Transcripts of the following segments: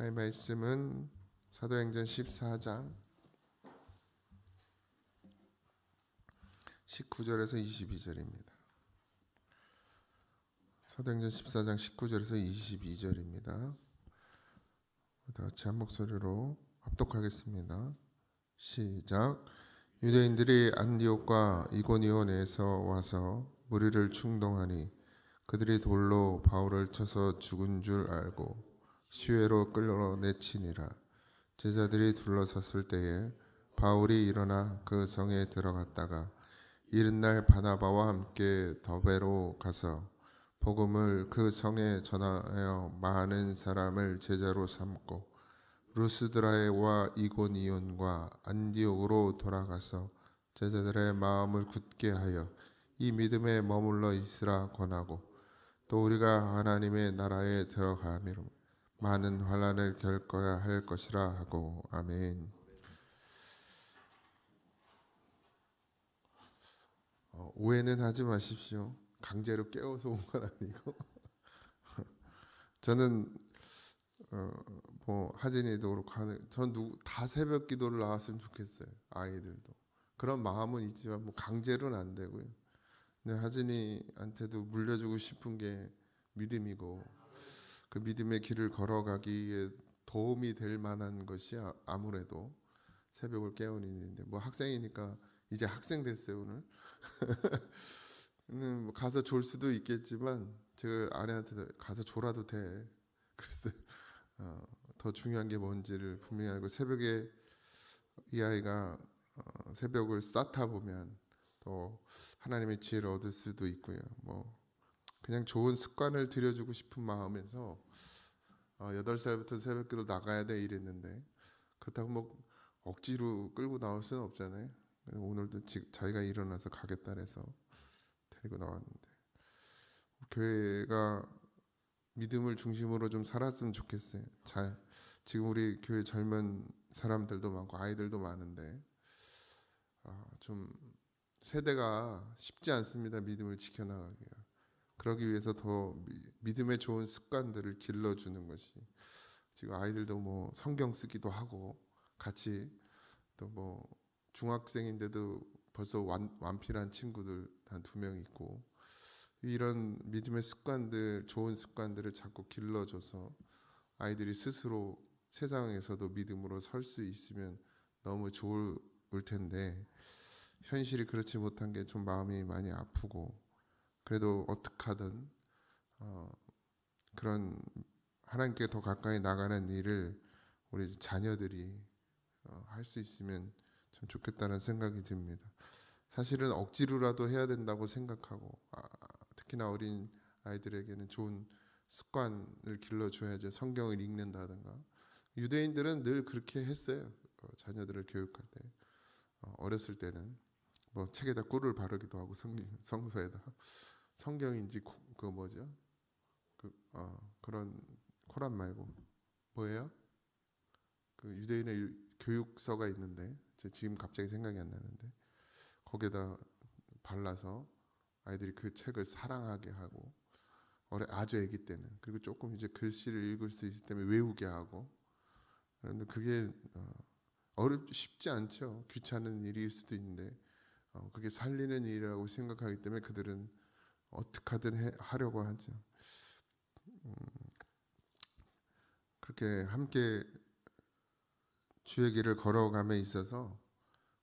하나님의 말씀은 사도행전 14장 19절에서 22절입니다. 사도행전 14장 19절에서 22절입니다. 다 같이 한 목소리로 합독하겠습니다. 시작. 유대인들이 안디옥과 이고니온 에서 와서 무리를 충동하니 그들이 돌로 바울을 쳐서 죽은 줄 알고 시외로 끌어내치니라. 제자들이 둘러섰을 때에 바울이 일어나 그 성에 들어갔다가 이른날 바나바와 함께 더베로 가서 복음을 그 성에 전하여 많은 사람을 제자로 삼고 루스드라에와 이고니온과 안디옥으로 돌아가서 제자들의 마음을 굳게 하여 이 믿음에 머물러 있으라 권하고 또 우리가 하나님의 나라에 들어가미로 많은 환란을 겪어야 할 것이라 하고 아멘. 어, 오해는 하지 마십시오. 강제로 깨워서 온 건 아니고 저는 어, 뭐 하진이도 그렇고 하는 전 누구 다 새벽 기도를 나왔으면 좋겠어요. 아이들도 그런 마음은 있지만 뭐 강제로는 안 되고요. 근데 하진이한테도 물려주고 싶은 게 믿음이고 그 믿음의 길을 걸어가기에 도움이 될 만한 것이 아- 아무래도 새벽을 깨우는 일인데 뭐 학생이니까 이제 학생 됐어요 오늘. 음, 뭐 가서 졸 수도 있겠지만 제가 아내한테 가서 졸아도 돼. 그래서 어, 더 중요한 게 뭔지를 분명히 알고 새벽에 이 아이가 어, 새벽을 쌓다 보면 또 하나님의 지혜를 얻을 수도 있고요. 뭐 그냥 좋은 습관을 들여주고 싶은 마음에서 어, 여덟 살부터 새벽기도 나가야 돼 이랬는데 그렇다고 뭐 억지로 끌고 나올 수는 없잖아요. 오늘도 지, 자기가 일어나서 가겠다 해서 데리고 나왔는데 교회가 믿음을 중심으로 좀 살았으면 좋겠어요. 자, 지금 우리 교회 젊은 사람들도 많고 아이들도 많은데 아, 좀 세대가 쉽지 않습니다. 믿음을 지켜나가기가. 그러기 위해서 더 미- 믿음의 좋은 습관들을 길러주는 것이 지금 아이들도 뭐 성경 쓰기도 하고 같이 또 뭐 중학생인데도 벌써 완, 완필한 친구들 한 두 명 있고 이런 믿음의 습관들 좋은 습관들을 자꾸 길러줘서 아이들이 스스로 세상에서도 믿음으로 설 수 있으면 너무 좋을 텐데 현실이 그렇지 못한 게 좀 마음이 많이 아프고 그래도 어떻게 하든 어, 그런 하나님께 더 가까이 나가는 일을 우리 자녀들이 어, 할수 있으면 참 좋겠다는 생각이 듭니다. 사실은 억지로라도 해야 된다고 생각하고 아, 특히나 어린 아이들에게는 좋은 습관을 길러줘야죠. 성경을 읽는다든가 유대인들은 늘 그렇게 했어요. 어, 자녀들을 교육할 때 어, 어렸을 때는 뭐 책에다 꿀을 바르기도 하고 성, 성서에다 성경인지 코- 그 뭐죠? 그 어, 그런 코란 말고 뭐예요? 그 유대인의 유- 교육서가 있는데 제 지금 갑자기 생각이 안 나는데 거기에다 발라서 아이들이 그 책을 사랑하게 하고 어려 아주 아기 때는 그리고 조금 이제 글씨를 읽을 수 있을 때면 외우게 하고 그런데 그게 어, 어렵 쉽지 않죠 귀찮은 일일 수도 있는데 어, 그게 살리는 일이라고 생각하기 때문에 그들은 어떻게 하든 해, 하려고 하죠. 음, 그렇게 함께 주의 길을 걸어감에 있어서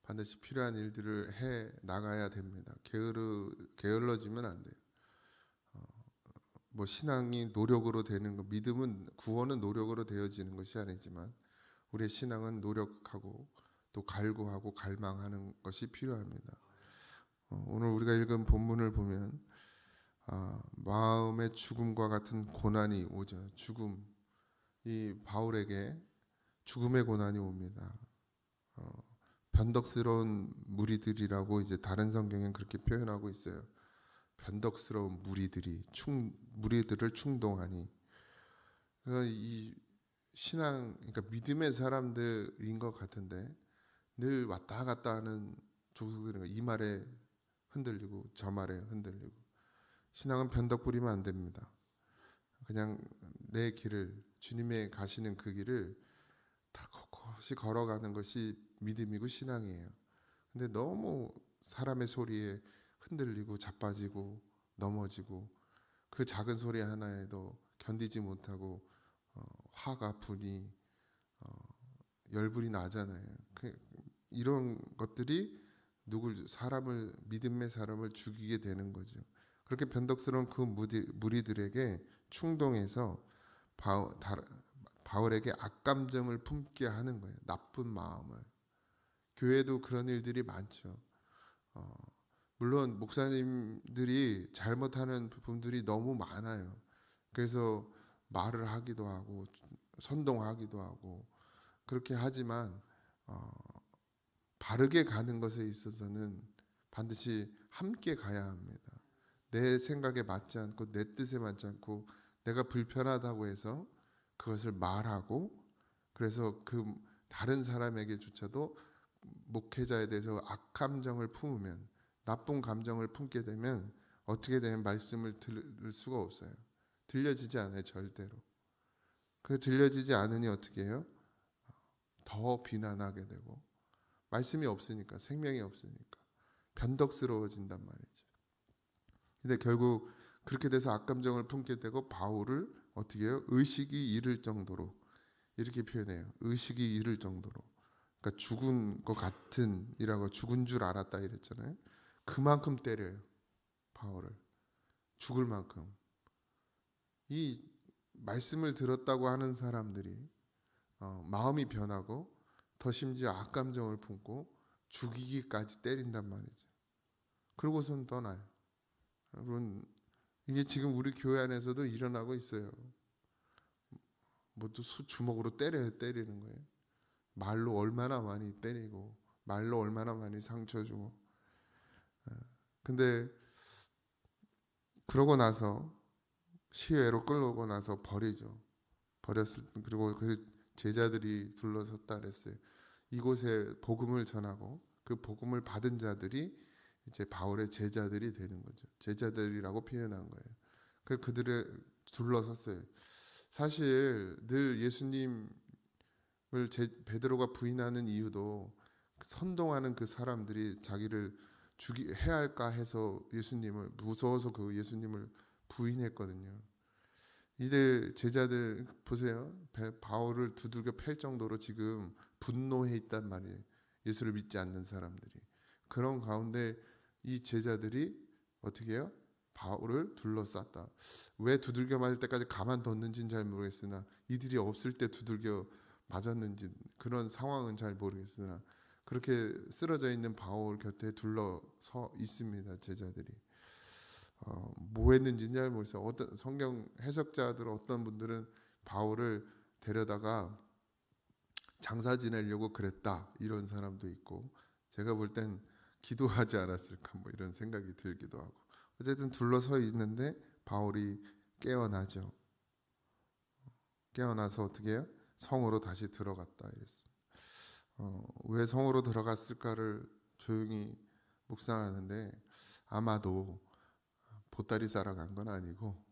반드시 필요한 일들을 해 나가야 됩니다. 게으르 게을러지면 안 돼요. 어, 뭐 신앙이 노력으로 되는 거, 믿음은 구원은 노력으로 되어지는 것이 아니지만 우리의 신앙은 노력하고 또 갈구하고 갈망하는 것이 필요합니다. 어, 오늘 우리가 읽은 본문을 보면 아, 마음의 죽음과 같은 고난이 오죠. 죽음. 이 바울에게 죽음의 고난이 옵니다. 어, 변덕스러운 무리들이라고 이제 다른 성경엔 그렇게 표현하고 있어요. 변덕스러운 무리들이 충 무리들을 충동하니 이 신앙 그러니까 믿음의 사람들인 것 같은데 늘 왔다 갔다 하는 조석들인 거이 말에 흔들리고 저 말에 흔들리고 신앙은 변덕 부리면 안 됩니다. 그냥 내 길을 주님의 가시는 그 길을 다 꼿꼿이 걸어가는 것이 믿음이고 신앙이에요. 근데 너무 사람의 소리에 흔들리고 자빠지고 넘어지고 그 작은 소리 하나에도 견디지 못하고 어, 화가 분이 어, 열불이 나잖아요. 그, 이런 것들이 누굴 사람을 믿음의 사람을 죽이게 되는 거죠. 그렇게 변덕스러운 그 무리, 무리들에게 충동해서 바울, 다, 바울에게 악감정을 품게 하는 거예요. 나쁜 마음을. 교회도 그런 일들이 많죠. 어, 물론 목사님들이 잘못하는 부분들이 너무 많아요. 그래서 말을 하기도 하고 선동하기도 하고 그렇게 하지만 어, 바르게 가는 것에 있어서는 반드시 함께 가야 합니다. 내 생각에 맞지 않고 내 뜻에 맞지 않고 내가 불편하다고 해서 그것을 말하고 그래서 그 다른 사람에게조차도 목회자에 대해서 악감정을 품으면 나쁜 감정을 품게 되면 어떻게 되면 말씀을 들을 수가 없어요. 들려지지 않아요 절대로. 그 들려지지 않으니 어떻게 해요? 더 비난하게 되고 말씀이 없으니까 생명이 없으니까 변덕스러워진단 말이죠. 근데 결국 그렇게 돼서 악감정을 품게 되고 바울을 어떻게 해요? 의식이 이를 정도로 이렇게 표현해요. 의식이 이를 정도로. 그러니까 죽은 것 같은 이라고 죽은 줄 알았다 이랬잖아요. 그만큼 때려요. 바울을 죽을 만큼. 이 말씀을 들었다고 하는 사람들이 어, 마음이 변하고 더 심지어 악감정을 품고 죽이기까지 때린단 말이죠. 그러고선 떠나요. 여러분 이게 지금 우리 교회 안에서도 일어나고 있어요. 뭐또 주먹으로 때려요, 때리는 거예요. 말로 얼마나 많이 때리고 말로 얼마나 많이 상처 주고. 예. 근데 그러고 나서 시외로 끌고 나서 버리죠. 버렸을 그리고 그 제자들이 둘러섰다 그랬어요. 이곳에 복음을 전하고 그 복음을 받은 자들이 이제 바울의 제자들이 되는 거죠. 제자들이라고 표현한 거예요. 그 그들을 둘러섰어요. 사실 늘 예수님을 제, 베드로가 부인하는 이유도 선동하는 그 사람들이 자기를 죽이 해야 할까 해서 예수님을 무서워서 그 예수님을 부인했거든요. 이들 제자들 보세요. 바울을 두들겨 팰 정도로 지금 분노해 있단 말이에요. 예수를 믿지 않는 사람들이. 그런 가운데 이 제자들이 어떻게 해요? 바울을 둘러쌌다. 왜 두들겨 맞을 때까지 가만뒀는지는 잘 모르겠으나 이들이 없을 때 두들겨 맞았는지 그런 상황은 잘 모르겠으나 그렇게 쓰러져 있는 바울 곁에 둘러서 있습니다. 제자들이. 어, 뭐 했는지는 잘 모르겠어요. 어떤 성경 해석자들 어떤 분들은 바울을 데려다가 장사 지내려고 그랬다 이런 사람도 있고 제가 볼땐 기도하지 않았을까 뭐 이런 생각이 들기도 하고 어쨌든 둘러서 있는데 바울이 깨어나죠. 깨어나서 어떻게 해요? 성으로 다시 들어갔다 이랬어요. 어, 왜 성으로 들어갔을까를 조용히 묵상하는데 아마도 보따리 싸러 간 건 아니고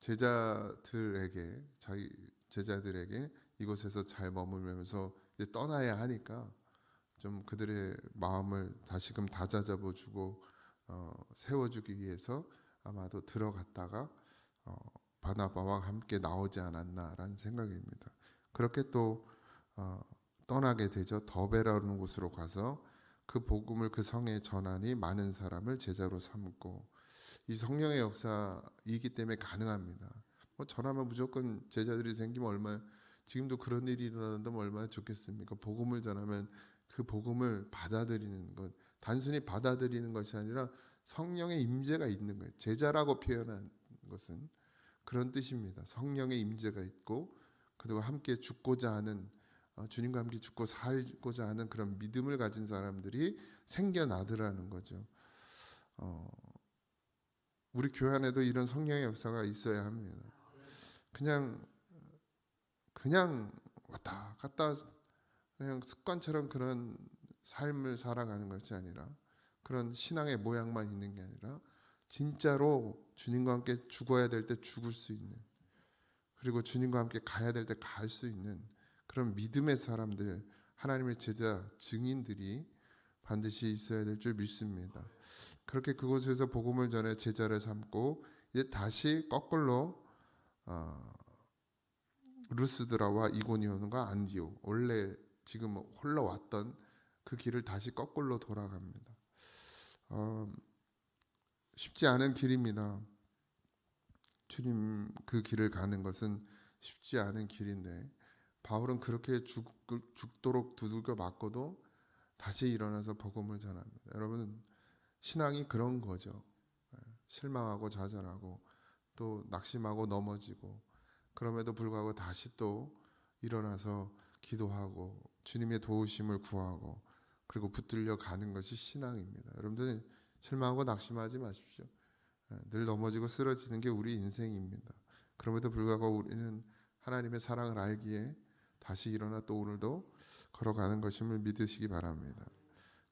제자들에게 자기 제자들에게 이곳에서 잘 머물면서 이제 떠나야 하니까 좀 그들의 마음을 다시금 다잡아 주고 어, 세워주기 위해서 아마도 들어갔다가 어, 바나바와 함께 나오지 않았나라는 생각입니다. 그렇게 또 어, 떠나게 되죠. 더베라는 곳으로 가서 그 복음을 그 성에 전하니 많은 사람을 제자로 삼고 이 성령의 역사이기 때문에 가능합니다. 뭐 전하면 무조건 제자들이 생기면 얼마 지금도 그런 일이 일어난다면 얼마나 좋겠습니까? 복음을 전하면 그 복음을 받아들이는 것 단순히 받아들이는 것이 아니라 성령의 임재가 있는 거예요. 제자라고 표현한 것은 그런 뜻입니다. 성령의 임재가 있고 그리고 함께 죽고자 하는 어, 주님과 함께 죽고 살고자 하는 그런 믿음을 가진 사람들이 생겨나더라는 거죠. 어, 우리 교회 안에도 이런 성령의 역사가 있어야 합니다. 그냥 그냥 왔다 갔다 그냥 습관처럼 그런 삶을 살아가는 것이 아니라 그런 신앙의 모양만 있는 게 아니라 진짜로 주님과 함께 죽어야 될 때 죽을 수 있는 그리고 주님과 함께 가야 될 때 갈 수 있는 그런 믿음의 사람들, 하나님의 제자 증인들이 반드시 있어야 될 줄 믿습니다. 그렇게 그곳에서 복음을 전해 제자를 삼고 이제 다시 거꾸로 어, 루스드라와 이고니온과 안디오 원래 지금 흘러왔던 그 길을 다시 거꾸로 돌아갑니다. 어, 쉽지 않은 길입니다. 주님 그 길을 가는 것은 쉽지 않은 길인데 바울은 그렇게 죽, 죽도록 두들겨 맞고도 다시 일어나서 복음을 전합니다. 여러분 신앙이 그런 거죠. 예, 실망하고 좌절하고 또 낙심하고 넘어지고 그럼에도 불구하고 다시 또 일어나서 기도하고 주님의 도우심을 구하고 그리고 붙들려 가는 것이 신앙입니다. 여러분들 실망하고 낙심하지 마십시오. 예, 늘 넘어지고 쓰러지는 게 우리 인생입니다. 그럼에도 불구하고 우리는 하나님의 사랑을 알기에 다시 일어나 또 오늘도 걸어가는 것임을 믿으시기 바랍니다.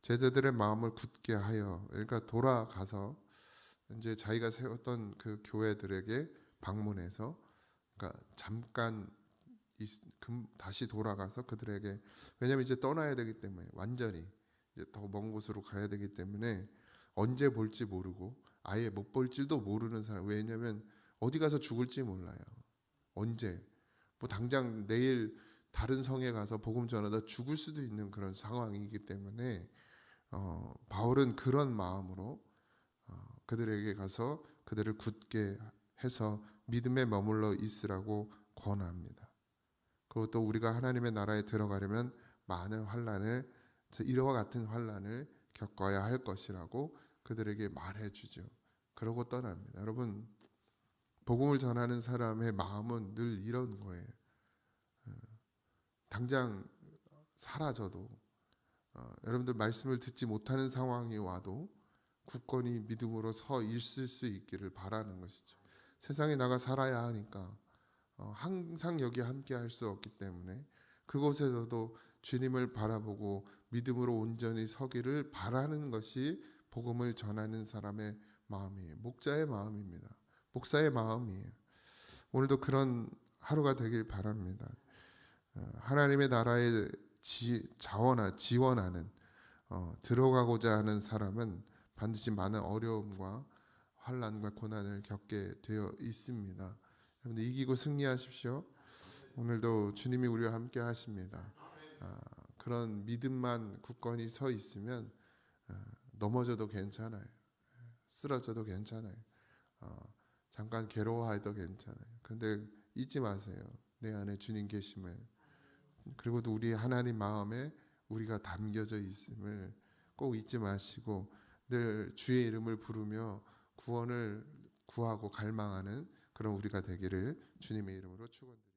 제자들의 마음을 굳게 하여 그러니까 돌아가서 이제 자기가 세웠던 그 교회들에게 방문해서 그러니까 잠깐 다시 돌아가서 그들에게 왜냐하면 이제 떠나야 되기 때문에 완전히 이제 더 먼 곳으로 가야 되기 때문에 언제 볼지 모르고 아예 못 볼지도 모르는 사람 왜냐하면 어디 가서 죽을지 몰라요 언제 뭐 당장 내일 다른 성에 가서 복음 전하다 죽을 수도 있는 그런 상황이기 때문에 어, 바울은 그런 마음으로 어, 그들에게 가서 그들을 굳게 해서 믿음에 머물러 있으라고 권합니다. 그리고 또 우리가 하나님의 나라에 들어가려면 많은 환란을 이와 같은 환란을 겪어야 할 것이라고 그들에게 말해 주죠. 그러고 떠납니다. 여러분 복음을 전하는 사람의 마음은 늘 이런 거예요. 어, 당장 사라져도 어, 여러분들 말씀을 듣지 못하는 상황이 와도 굳건히 믿음으로 서 있을 수 있기를 바라는 것이죠. 세상에 나가 살아야 하니까 어, 항상 여기 함께 할 수 없기 때문에 그곳에서도 주님을 바라보고 믿음으로 온전히 서기를 바라는 것이 복음을 전하는 사람의 마음이에요. 목자의 마음입니다. 목사의 마음이에요. 오늘도 그런 하루가 되길 바랍니다. 어, 하나님의 나라에 지, 자원하, 지원하는 어, 들어가고자 하는 사람은 반드시 많은 어려움과 환란과 고난을 겪게 되어 있습니다. 여러분들 이기고 승리하십시오. 오늘도 주님이 우리와 함께 하십니다. 아, 그런 믿음만 굳건히 서 있으면 아, 넘어져도 괜찮아요. 쓰러져도 괜찮아요. 어, 잠깐 괴로워해도 괜찮아요. 그런데 잊지 마세요. 내 안에 주님 계심을. 그리고 또 우리 하나님 마음에 우리가 담겨져 있음을 꼭 잊지 마시고 늘 주의 이름을 부르며 구원을 구하고 갈망하는 그런 우리가 되기를 주님의 이름으로 축원드립니다.